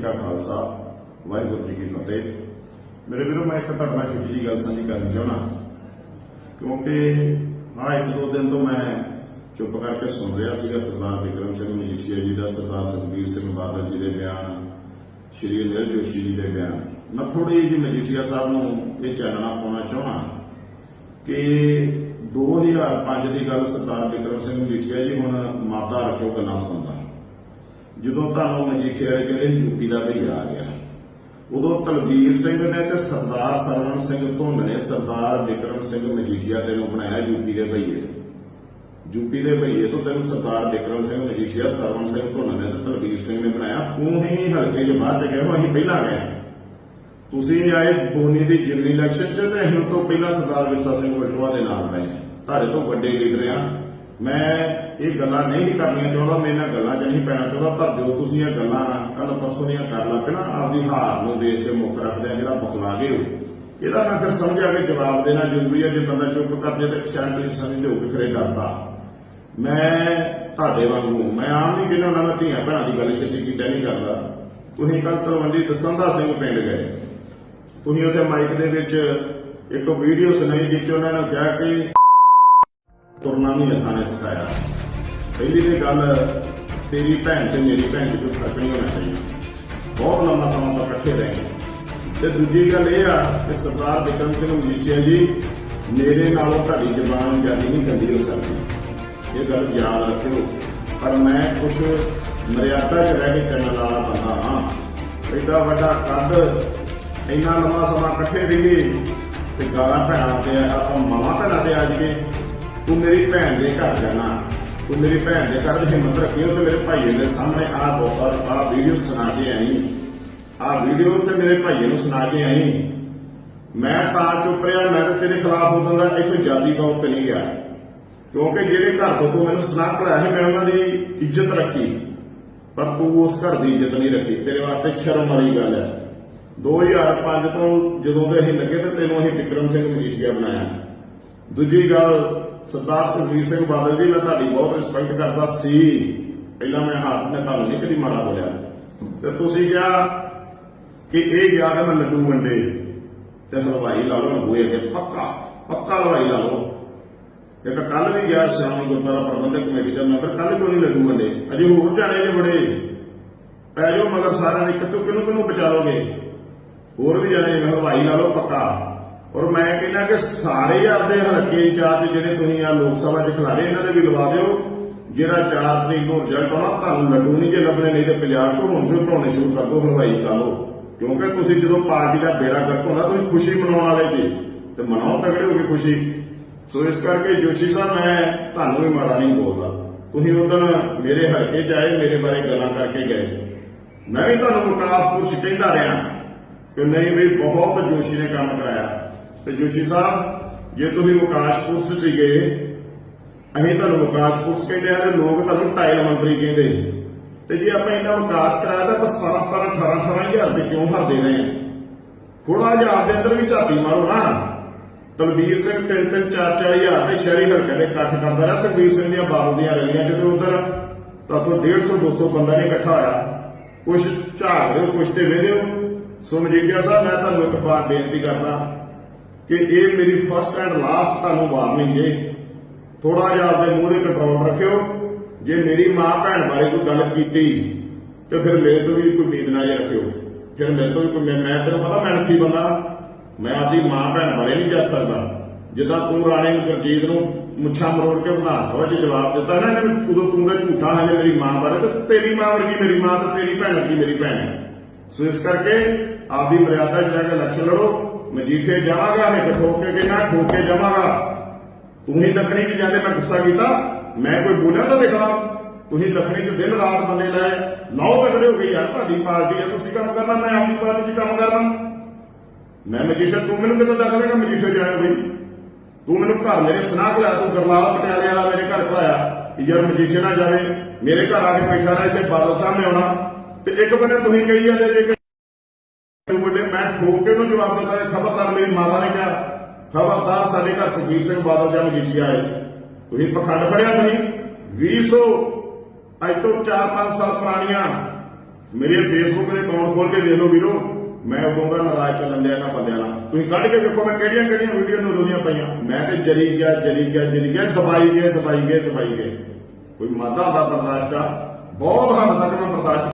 ਜੀ ਕਾ ਖਾਲਸਾ, ਵਾਹਿਗੁਰੂ ਜੀ ਕੀ ਫਤਿਹ। ਮੇਰੇ ਵੀਰੋ, ਮੈਂ ਇੱਕ ਤੁਹਾਡੇ ਨਾਲ ਛੋਟੀ ਜੀ ਗੱਲ ਸਾਂਝੀ ਕਰਨੀ ਚਾਹਣਾ ਕਿਉਂਕਿ ਹਾਂ ਇੱਕ ਦੋ ਦਿਨ ਤੋਂ ਮੈਂ ਚੁੱਪ ਕਰਕੇ ਸੁਣ ਰਿਹਾ ਸੀਗਾ ਸਰਦਾਰ ਵਿਕਰਮ ਸਿੰਘ ਮਜੀਠੀਆ ਜੀ ਦਾ, ਸਰਦਾਰ ਸੁਖਬੀਰ ਸਿੰਘ ਬਾਦਲ ਜੀ ਦੇ ਬਿਆਨ, ਸ਼੍ਰੀ ਅਨਿਲ ਜੋਸ਼ੀ ਜੀ ਦੇ ਬਿਆਨ। ਮੈਂ ਥੋੜੀ ਜਿਹੀ ਮਜੀਠੀਆ ਸਾਹਿਬ ਨੂੰ ਇਹ ਚਾਨਣਾ ਪਾਉਣਾ ਚਾਹਣਾ ਕਿ 2005 ਦੀ ਗੱਲ ਸਰਦਾਰ ਵਿਕਰਮ ਸਿੰਘ ਮਜੀਠੀਆ ਜੀ ਹੁਣ ਮਾਤਾ ਰੱਖਿਓ ਗੱਲਾਂ ਸੁਣਦਾ। ਜਦੋਂ ਤੁਹਾਨੂੰ ਮਜੀਠੀਆ ਕਹਿੰਦੇ ਯੂਪੀ ਦਾ ਭਈਆ ਆ ਗਿਆ। ਉਦੋਂ ਤਲਵੀਰ ਸਿੰਘ ਨੇ ਤੇ ਸਰਦਾਰ ਸਰਵਣ ਸਿੰਘ ਧੁੰਨ ਨੇ ਸਰਦਾਰ ਵਿਕਰਮ ਸਿੰਘ ਮਜੀਠੀਆ ਤੇ ਬਣਾਇਆ ਯੂਪੀ ਦੇ ਭਈਏ ਯੂਪੀ ਦੇ ਭਈਏ ਤੋਂ ਤੈਨੂੰ ਸਰਦਾਰ ਵਿਕਰਮ ਸਿੰਘ ਮਜੀਠੀਆ, ਸਰਵਣ ਸਿੰਘ ਧੁੰਨ ਨੇ ਤੇ ਤਲਵੀਰ ਸਿੰਘ ਨੇ ਬਣਾਇਆ। ਤੂੰ ਹੀ ਹਲਕੇ ਚ ਬਾਅਦ ਚ ਗਏ ਹੋ, ਅਸੀਂ ਪਹਿਲਾਂ ਗਏ। ਤੁਸੀਂ ਆਏ ਬੋਨੀ ਦੀ ਜਿਮਨੀ ਇਲੈਕਸ਼ਨ ਚ ਤੇ ਅਸੀਂ ਉਹ ਤੋਂ ਪਹਿਲਾਂ ਸਰਦਾਰ ਵਿਰਸਾ ਸਿੰਘ ਵਲਟੋਆ ਦੇ ਨਾਲ ਰਹੇ ਤੁਹਾਡੇ ਤੋਂ ਵੱਡੇ ਲੀਡਰ ਆ। ਮੈਂ ਇਹ ਗੱਲਾਂ ਨਹੀਂ ਕਰਨੀਆਂ ਚਾਹੁੰਦਾ ਮੈਂ ਇਹਨਾਂ ਗੱਲਾਂ 'ਚ ਨਹੀਂ ਪੈਣਾ ਚਾਹੁੰਦਾ, ਪਰ ਜੋ ਤੁਸੀਂ ਇਹ ਗੱਲਾਂ ਕੱਲ ਪਰਸੋਂ ਦੀਆਂ ਕਰ ਲੱਗ ਨਾ, ਆਪਦੀ ਹਾਰ ਨੂੰ ਦੇਖ ਕੇ ਮੁੱਖ ਰੱਖਦੇ ਆ, ਜਿਹੜਾ ਬਖਲਾ ਗਏ ਹੋ ਇਹਦਾ ਮੈਂ ਫਿਰ ਸਮਝਿਆ ਕਿ ਜਵਾਬ ਦੇਣਾ ਜ਼ਰੂਰੀ ਹੈ ਜੇ ਬੰਦਾ ਚੁੱਪ ਕਰ ਜੇ ਤੇ ਸ਼ਾਇਦ ਤੁਸੀਂ ਸਮਝਦੇ ਹੋ ਕਿ ਖਰੇ ਡਰਦਾ। ਮੈਂ ਤੁਹਾਡੇ ਵਾਂਗੂ, ਮੈਂ ਆਮ ਨਹੀਂ ਕਿਹਨਾਂ ਨਾਲ ਮੈਂ ਧੀਆਂ ਭੈਣਾਂ ਦੀ ਗੱਲ ਛੇਤੀ ਕੀਤਾ ਨਹੀਂ ਕਰਦਾ। ਤੁਸੀਂ ਕੱਲ ਤਲਵੰਡੀ ਦਸੰਦਾ ਸਿੰਘ ਪਿੰਡ ਗਏ। ਤੁਸੀਂ ਉੱਥੇ ਮਾਈਕ ਦੇ ਵਿੱਚ ਇੱਕ ਵੀਡੀਓ ਸੁਣਾਈ ਜਿੱਚ ਉਹਨਾਂ ਨੇ ਕਿਹਾ ਕਿ ਤੁਰਨਾ ਨਹੀਂ ਅਸਾਂ ਨੇ ਸਿਖਾਇਆ ਪਹਿਲੀ ਤੇ ਗੱਲ, ਤੇਰੀ ਭੈਣ ਤੇ ਮੇਰੀ ਭੈਣ 'ਚ ਕੋਈ ਫ਼ਰਕ ਨਹੀਂ ਹੋਣਾ ਚਾਹੀਦਾ। ਬਹੁਤ ਲੰਮਾ ਸਮਾਂ ਤੋਂ ਇਕੱਠੇ ਰਹੇ ਤੇ ਦੂਜੀ ਗੱਲ ਇਹ ਆ ਕਿ ਸਰਦਾਰ ਬਿਕਰਮ ਸਿੰਘ ਮਜੀਠੀਆ ਜੀ, ਮੇਰੇ ਨਾਲੋਂ ਤੁਹਾਡੀ ਜ਼ਬਾਨ ਜ਼ਿਆਦਾ ਨਹੀਂ ਗੰਦੀ ਹੋ ਸਕਦੀ ਇਹ ਗੱਲ ਯਾਦ ਰੱਖਿਓ। ਪਰ ਮੈਂ ਕੁਝ ਮਰਿਆਦਾ 'ਚ ਰਹਿ ਕੇ ਚੱਲਣ ਵਾਲਾ ਬੰਦਾ ਹਾਂ। ਐਡਾ ਵੱਡਾ ਕੱਦ, ਇੰਨਾ ਲੰਮਾ ਸਮਾਂ ਇਕੱਠੇ ਰਹੀਏ ਤੇ ਗਾਲਾਂ ਭੈਣਾਂ ਤੇ ਆਪਾਂ ਮਾਵਾਂ ਭੈਣਾਂ ਤੇ ਆ ਜਾਈਏ। ਤੂੰ ਮੇਰੀ ਭੈਣ ਦੇ ਘਰ ਜਾਣਾ। ਤੂੰ ਮੇਰੀ ਭੈਣ ਦੇ ਘਰ ਹਿੰਮਤ ਰੱਖੀ ਤੇ ਮੇਰੇ ਭਾਈ ਦੇ ਸਾਹਮਣੇ ਆ ਬਹੁਤ, ਆ ਵੀਡੀਓ ਸੁਣਾ ਕੇ ਆਈ। ਆ ਵੀਡੀਓ ਤੇ ਮੇਰੇ ਭਾਈਏ ਨੂੰ ਸੁਣਾ ਕੇ ਆਈ। ਮੈਂ ਤਾਂ ਚੁੱਪ ਰਿਹਾ, ਮੈਂ ਤਾਂ ਤੇਰੇ ਖਿਲਾਫ ਉਦੋਂ ਦਾ ਇੱਥੋਂ ਜਾਤੀ ਤੌਰ ਤੇ ਨਹੀਂ ਗਿਆ। ਕਿਉਂਕਿ ਜਿਹੜੇ ਘਰ ਤੋਂ ਤੂੰ ਮੈਨੂੰ ਸੁਣਾ ਪੜਾਇਆ ਸੀ, ਮੈਂ ਉਹਨਾਂ ਦੀ ਇੱਜ਼ਤ ਰੱਖੀ। ਪਰ ਤੂੰ ਉਸ ਘਰ ਦੀ ਇੱਜ਼ਤ ਨਹੀਂ ਰੱਖੀ। ਤੇਰੇ ਵਾਸਤੇ ਸ਼ਰਮ ਵਾਲੀ ਗੱਲ ਹੈ। 2005 ਤੋਂ ਜਦੋਂ ਦੇ ਅਸੀਂ ਲੱਗੇ ਤੇ ਤੈਨੂੰ ਅਸੀਂ ਵਿਕਰਮ ਸਿੰਘ ਮਜੀਠੀਆ ਬਣਾਇਆ। ਦੂਜੀ ਗੱਲ ਸਰਦਾਰ ਸੁਖਬੀਰ ਸਿੰਘ ਬਾਦਲ ਜੀ, ਮੈਂ ਤੁਹਾਡੀ ਬਹੁਤ ਰਿਸਪੈਕਟ ਕਰਦਾ ਸੀ। ਪਹਿਲਾਂ ਮੈਂ ਹੱਥ ਨੇ ਤੁਹਾਨੂੰ ਨਹੀਂ ਕਦੀ ਮਾੜਾ ਬੋਲਿਆ। ਤੇ ਤੁਸੀਂ ਕਿਹਾ ਕਿ ਇਹ ਗਿਆ ਕਿ ਮੈਂ ਲੱਡੂ ਵੰਡੇ ਤੇ ਹਲਵਾਈ ਲਾ ਲਓ ਹੋਏ ਅੱਗੇ ਪੱਕਾ ਪੱਕਾ ਹਲਵਾਈ ਲਾ ਲਓ। ਇੱਕ ਕੱਲ ਵੀ ਗਿਆ ਸ਼੍ਰੋਮਣੀ ਗੁਰਦੁਆਰਾ ਪ੍ਰਬੰਧਕ ਕਮੇਟੀ ਦਾ ਮੈਂਬਰ ਕੱਲ ਕਿਉਂ ਨਹੀਂ ਲੱਡੂ ਵੰਡੇ? ਅਜੇ ਹੋਰ ਜਾਣੇ ਨੇ ਬੜੇ। ਪੈ ਜਾਓ ਮਗਰ ਸਾਰਿਆਂ ਨੇ ਕਿਤੋਂ ਕਿਹਨੂੰ ਕਿਹਨੂੰ ਬਚਾ ਲੋਗੇ ਹੋਰ ਵੀ ਜਾਣੇ ਹਲਵਾਈ ਲਾ ਲਓ ਪੱਕਾ। ਔਰ ਮੈਂ ਕਹਿੰਦਾ ਕਿ ਸਾਰੇ ਆਪਦੇ ਹਲਕੇ ਇੰਚਾਰਜ ਜਿਹੜੇ ਤੁਸੀਂ ਆ ਲੋਕ ਸਭਾ 'ਚ ਖਿਲਾਰੇ, ਇਹਨਾਂ ਦੇ ਵੀ ਲਵਾ ਦਿਓ। ਜਿਹੜਾ 4 ਤਰੀਕ ਨੂੰ ਰਿਜ਼ਲਟ ਆਉਣਾ, ਤੁਹਾਨੂੰ ਲੱਡੂ ਨਹੀਂ ਜੇ ਲੱਭਣੇ, ਨਹੀਂ ਤੇ ਪੰਜਾਬ 'ਚ ਹੁਣ ਤੋਂ ਬਣਾਉਣੇ ਸ਼ੁਰੂ ਕਰ ਦਿਓ, ਹਲਵਾਈ ਲਾ ਲਓ। ਕਿਉਂਕਿ ਤੁਸੀਂ ਜਦੋਂ ਪਾਰਟੀ ਦਾ ਬੇੜਾ ਗਰਕ ਹੁੰਦਾ, ਤੁਸੀਂ ਖੁਸ਼ੀ ਮਨਾਉਣ ਵਾਲੇ ਜੀ, ਤੇ ਮਨਾਓ, ਤਗੜੇ ਹੋ ਕੇ ਖੁਸ਼ੀ। ਸੋ ਇਸ ਕਰਕੇ ਜੋਸ਼ੀ ਸਾਹਿਬ, ਮੈਂ ਤੁਹਾਨੂੰ ਵੀ ਮਾੜਾ ਨਹੀਂ ਬੋਲਦਾ। ਤੁਸੀਂ ਉਦੋਂ ਮੇਰੇ ਹਲਕੇ 'ਚ ਆਏ, ਮੇਰੇ ਬਾਰੇ ਗੱਲਾਂ ਕਰਕੇ ਗਏ। ਮੈਂ ਵੀ ਤੁਹਾਨੂੰ ਵਿਕਾਸ ਪੁਰਸ਼ ਕਹਿੰਦਾ ਰਿਹਾ ਕਿ ਨਹੀਂ ਵੀ ਬਹੁਤ ਜੋਸ਼ੀ ਨੇ ਕੰਮ ਕਰਾਇਆ। ਤੇ ਜੋਸ਼ੀ ਸਾਹਿਬ, ਜੇ ਤੁਸੀਂ ਵਿਕਾਸ ਪੁਰਸ਼ ਸੀਗੇ, ਅਸੀਂ ਤੁਹਾਨੂੰ ਵਿਕਾਸ ਪੁਰਸ਼ ਕਹਿੰਦੇ ਆ ਤੇ ਲੋਕ ਤੁਹਾਨੂੰ ਟਾਇਲ ਮੰਤਰੀ ਕਹਿੰਦੇ। ਤੇ ਜੇ ਆਪਾਂ ਇੰਨਾ ਵਿਕਾਸ ਕਰਾਇਆ ਤਾਂ ਬਸ 17 17 18 18 ਹਜ਼ਾਰ ਤੇ ਕਿਉਂ ਹਰਦੇ ਰਹੇ ਥੋੜਾ ਜਿਹਾ ਆਪਦੇ ਅੰਦਰ ਵੀ ਝਾਤੀ ਮਾਰੋ ਨਾ। ਤਲਬੀਰ ਸਿੰਘ ਤਿੰਨ ਤਿੰਨ ਚਾਰ ਚਾਰ ਹਜ਼ਾਰ ਦੇ ਸ਼ਹਿਰੀ ਹਲਕੇ ਦੇ ਇਕੱਠ ਕਰਦਾ ਰਿਹਾ, ਸੁਖਬੀਰ ਸਿੰਘ ਦੀਆਂ ਬਾਦਲ ਦੀਆਂ ਰੈਲੀਆਂ ਜਦੋਂ ਉਧਰ। ਤਾਂ ਤੋਂ 150 200 ਬੰਦਾ ਨਹੀਂ ਇਕੱਠਾ ਹੋਇਆ। ਕੁਝ ਝਾਕਦੇ ਦਿਓ ਕੁਝ ਤੇ ਵੇਖਦੇ ਹੋ ਸੋ ਮਜੀਠੀਆ ਸਾਹਿਬ, ਮੈਂ ਤੁਹਾਨੂੰ ਇੱਕ ਵਾਰ ਬੇਨਤੀ ਕਰਦਾ। ਕਿ ਇਹ ਮੇਰੀ ਫਸਟ ਐਂਡ ਲਾਸਟ ਤੁਹਾਨੂੰ ਵਾਰਨਿੰਗ ਜੇ ਥੋੜਾ ਜਿਹਾ ਆਪਦੇ ਮੂੰਹ ਦੇ ਕੰਟਰੋਲ ਰੱਖਿਓ। ਜੇ ਮੇਰੀ ਮਾਂ ਭੈਣ ਬਾਰੇ ਕੋਈ ਗੱਲ ਕੀਤੀ, ਤੇ ਫਿਰ ਮੇਰੇ ਤੋਂ ਵੀ ਕੋਈ ਉਮੀਦ ਨਾ ਜੇ ਰੱਖਿਓ। ਫਿਰ ਮੇਰੇ ਤੋਂ ਵੀ ਕੋਈ ਮੈਂ ਤੈਨੂੰ ਪਤਾ ਮੈਂ ਨਖੀ ਬੰਦਾ। ਮੈਂ ਆਪਦੀ ਮਾਂ ਭੈਣ ਬਾਰੇ ਨਹੀਂ ਜੱਜ ਸਕਦਾ। ਜਿੱਦਾਂ ਤੂੰ ਰਾਣੇ ਨੂੰ ਗੁਰਜੀਤ ਨੂੰ ਮੁੱਛਾਂ ਮਰੋੜ ਕੇ ਵਿਧਾਨ ਸਭਾ 'ਚ ਜਵਾਬ ਦਿੱਤਾ ਨਾ, ਇਹਨੇ ਵੀ ਉਦੋਂ ਤੂੰ ਦਾ ਝੂਠਾ ਹੈ ਮੇਰੀ ਮਾਂ ਬਾਰੇ, ਤੇ ਤੇਰੀ ਮਾਂ ਵਰਗੀ ਮੇਰੀ ਮਾਂ ਤੇ ਤੇਰੀ ਭੈਣ ਵਰਗੀ ਮੇਰੀ ਭੈਣ ਸੋ ਇਸ ਕਰਕੇ ਆਪਦੀ ਮਰਿਆਦਾ 'ਚ ਲੈ ਕੇ ਇਲੈਕਸ਼ਨ ਲੜੋ। ਮਜੀਠੇ ਜਾਵਾਂਗਾ ਹਿੱਕ ਠੋਕ ਕੇ ਕਿਹਾ ਠੋਕ ਕੇ ਜਾਵਾਂਗਾ। ਤੂੰ ਹੀ ਦੱਖਣੀ ਚ ਜਾਂਦੇ, ਮੈਂ ਗੁੱਸਾ ਕੀਤਾ। ਮੈਂ ਕੋਈ ਬੋਲਿਆ ਤਾਂ ਦੇਖਣਾ ਤੁਸੀਂ ਦੱਖਣੀ ਚ ਦਿਨ ਰਾਤ ਬੰਦੇ ਲਾਏ ਲਾਓ ਤਗੜੇ ਹੋ ਗਏ ਯਾਰ, ਤੁਹਾਡੀ ਪਾਰਟੀ ਹੈ ਤੁਸੀਂ ਕੰਮ ਕਰਨਾ, ਮੈਂ ਆਪਣੀ ਪਾਰਟੀ 'ਚ ਕੰਮ ਕਰਨਾ। ਮੈਂ ਮਜੀਸ਼ਾ ਤੂੰ ਮੈਨੂੰ ਕਿਤੇ ਦੱਸ ਮਜੀਠੇ ਮਜੀਸ਼ਾ ਜਾਣਾ ਬਈ ਤੂੰ ਮੈਨੂੰ ਘਰ ਮੇਰੇ ਸਨਾਹ ਲਾਇਆ ਤੂੰ ਗਰਲਾਲ ਪਟਿਆਲੇ ਵਾਲਾ ਮੇਰੇ ਘਰ ਘਲਾਇਆ ਕਿ ਯਾਰ ਮਜੀਠੇ ਨਾ ਜਾਵੇ। ਮੇਰੇ ਘਰ ਆ ਕੇ ਬੈਠਾ ਰਹੇ, ਇੱਥੇ ਬਾਦਲ ਸਾਹਿਬ ਨੇ ਆਉਣਾ। ਤੇ ਇੱਕ ਬੰਨੇ ਤੁਸੀਂ ਕਹੀ ਜਾਂਦੇ ਜੇ ਕਿ ਮੈਂ ਠੋਕ ਕੇ ਉਹਨੂੰ ਜਵਾਬ ਦਿੱਤਾ ਖਬਰਦਾਰ ਮੇਰੀ ਮਾਤਾ ਨੇ ਕਿਹਾ, ਖਬਰਦਾਰ ਸਾਡੇ ਘਰ ਸੁਖਬੀਰ ਸਿੰਘ ਬਾਦਲ ਜਾਂ ਮਜੀਠੀਆ ਆਏ। ਤੁਸੀਂ ਪਖੰਡ ਫੜਿਆ ਤੁਸੀਂ? 200 ਅੱਜ ਤੋਂ 4-5 ਸਾਲ ਪੁਰਾਣੀਆਂ। ਮੇਰੇ ਫੇਸਬੁੱਕ ਦੇ ਅਕਾਊਂਟ ਖੋਲ ਕੇ ਵੇਖ ਲਓ ਵੀਰੋ। ਮੈਂ ਉਦੋਂ ਦਾ ਨਾਰਾਜ਼ ਚੱਲਣ ਦਿਆ ਇਹਨਾਂ ਬੰਦਿਆਂ ਨਾਲ। ਤੁਸੀਂ ਕੱਢ ਕੇ ਵੇਖੋ ਮੈਂ ਕਿਹੜੀਆਂ ਕਿਹੜੀਆਂ ਵੀਡੀਓ ਨੂੰ ਉਦੋਂ ਦੀਆਂ ਪਾਈਆਂ। ਮੈਂ ਤੇ ਜਰੀ ਗਿਆ ਜਰੀ ਗਿਆ ਜਰੀ ਗਿਆ, ਦਬਾਈ ਗਏ ਦਬਾਈ ਗਏ ਦਬਾਈ ਗਏ। ਕੋਈ ਮਾਦਾ ਹੁੰਦਾ ਬਰਦਾਸ਼ਤ ਦਾ ਬਹੁਤ ਹੱਦ ਤੱਕ ਮੈਂ ਬਰਦਾਸ਼ਤ